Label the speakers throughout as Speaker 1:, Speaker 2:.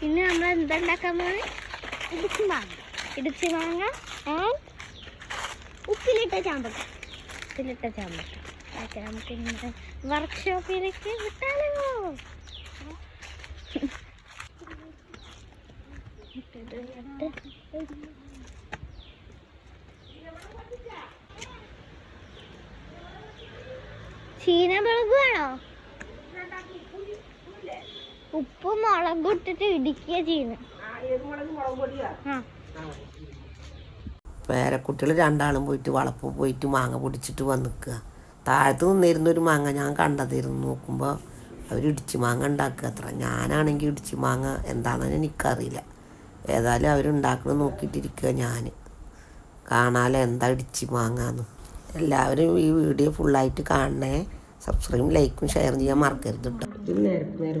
Speaker 1: പിന്നെ നമ്മൾ എന്താ ഉണ്ടാക്കാൻ പോണേ? ഇടിച്ചു മാങ്ങ. ഇടിച്ചു മാങ്ങ ഉപ്പിലിട്ട ചാമ്പക്ക. ഉപ്പിലിട്ട ചാമ്പക്ക. ഓക്കെ നമുക്ക് ഇന്നത്തെ വർക്ക്ഷോപ്പിലേക്ക് വിട്ടാലോ? ചീന മുളക് വേണോ? ഉപ്പ് മുളകും? ഇട്ടിട്ട് ഇടിക്കുക ചെയ്യുന്നത് വേറെ
Speaker 2: പേരക്കുട്ടികൾ രണ്ടാളും പോയിട്ട് വളപ്പ് പോയിട്ട് മാങ്ങ പൊടിച്ചിട്ട് വന്നിക്കുക താഴത്ത് നിന്നിരുന്ന ഒരു മാങ്ങ ഞാൻ കണ്ടതിരുന്നു നോക്കുമ്പോൾ അവർ ഇടിച്ച് മാങ്ങ ഉണ്ടാക്കുക. അത്ര ഞാനാണെങ്കിൽ ഇടിച്ച് മാങ്ങ എന്താണെന്ന് എനിക്കറിയില്ല. ഏതായാലും അവരുണ്ടാക്കുന്നത് നോക്കിയിട്ടിരിക്കുക ഞാൻ കാണാലോ എന്താ ഇടിച്ച് മാങ്ങാന്ന്. എല്ലാവരും ഈ വീഡിയോ ഫുള്ളായിട്ട് കാണണേ. സബ്സ്ക്രൈബും ലൈക്കും ഷെയർ ചെയ്യാൻ മറക്കരുത് കേട്ടോ നേരെ നേരെ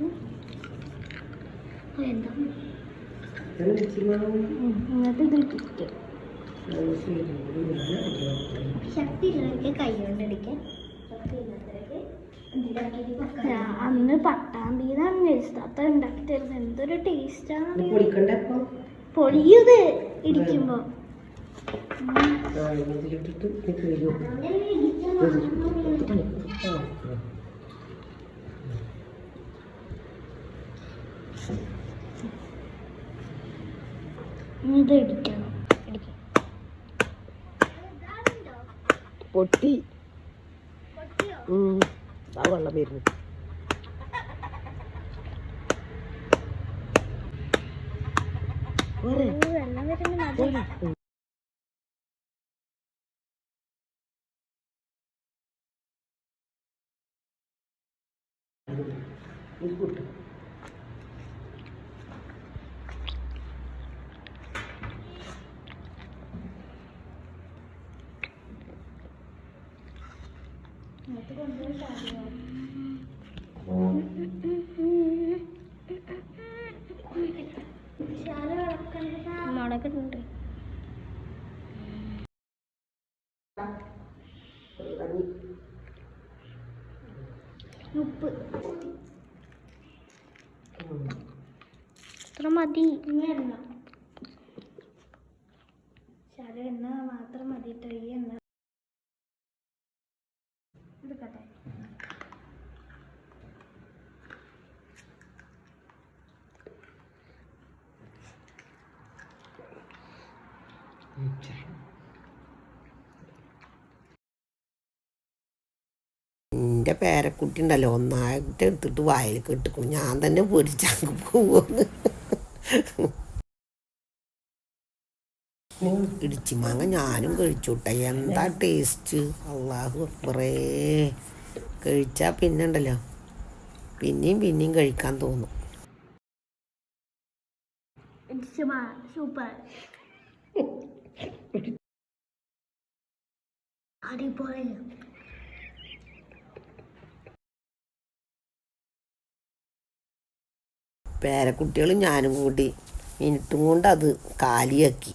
Speaker 1: ഉം. ആ, എന്താ ഉം, ഇങ്ങനത്തെ ഇത് ഇട്ടിട്ട് ശക്തി ഇല്ലാതെ കൈ കൊണ്ട് അടിക്കാൻ. അന്ന് പട്ടാമ്പിന്നാണ് മേടിച്ചത് ഉണ്ടാക്കി തരുന്നത് എന്തൊരു ടേസ്റ്റാണ് പൊളിയത് ഇടിക്കുമ്പോ.
Speaker 2: ഇതിലിട്ടിട്ട് ഇത്
Speaker 1: ഇടിക്കണം
Speaker 2: പൊട്ടി. ആ വെള്ളം വരുന്നു?
Speaker 1: വെള്ളം വരുന്ന
Speaker 2: ഇത് കൂട്ട്.
Speaker 1: മുളകുണ്ട് ഉപ്പ്. ഇത്ര മതി. ശര എണ്ണ. മാത്രം മതി ഈ എണ്ണ എടുക്കട്ടെ.
Speaker 2: എന്റെ പേരക്കുട്ടി ഉണ്ടല്ലോ ഒന്നായിട്ട് എടുത്തിട്ട് വായിൽ കെട്ടിക്കും ഞാൻ തന്നെ പൊരിച്ചങ്ങ് പോകുമെന്ന് ഇടിച്ചി മാങ്ങ ഞാനും കഴിച്ചുട്ടെ എന്താ ടേസ്റ്റ് അള്ളാഹു അപ്പറേ കഴിച്ചാ പിന്നെ ഉണ്ടല്ലോ. പിന്നെയും പിന്നെയും കഴിക്കാൻ തോന്നും.
Speaker 1: സൂപ്പർ അടിപൊളി.
Speaker 2: പേരക്കുട്ടികളും ഞാനും കൂടി മിനിറ്റും കൊണ്ട് അത് കാലിയാക്കി.